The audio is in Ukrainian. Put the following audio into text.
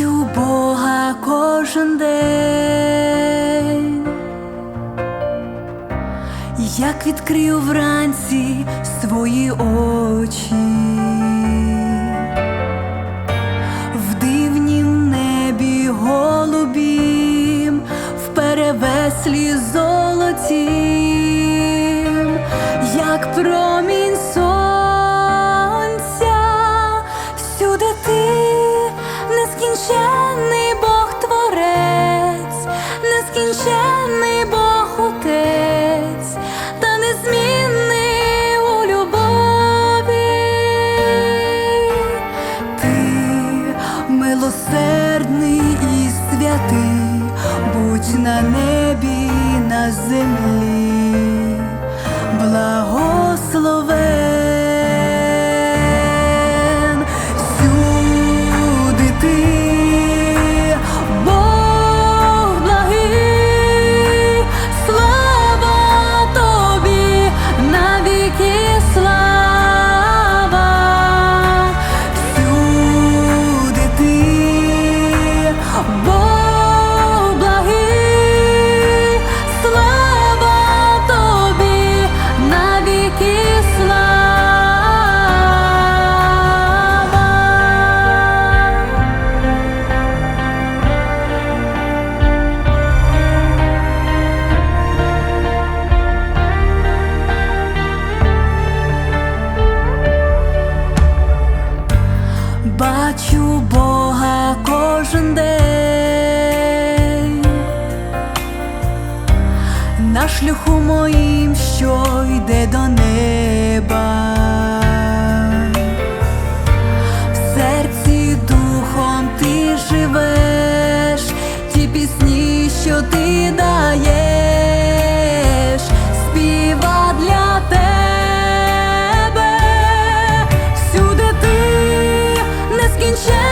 Бачу Бога кожен день, як відкрив вранці свої очі, в дивнім небі голубім, в перевеслі золотім, як промінь сонця, на небі, на землі, благословен сюди ти, Бачу Бога кожен день на шляху моїм, що йде до неба. 全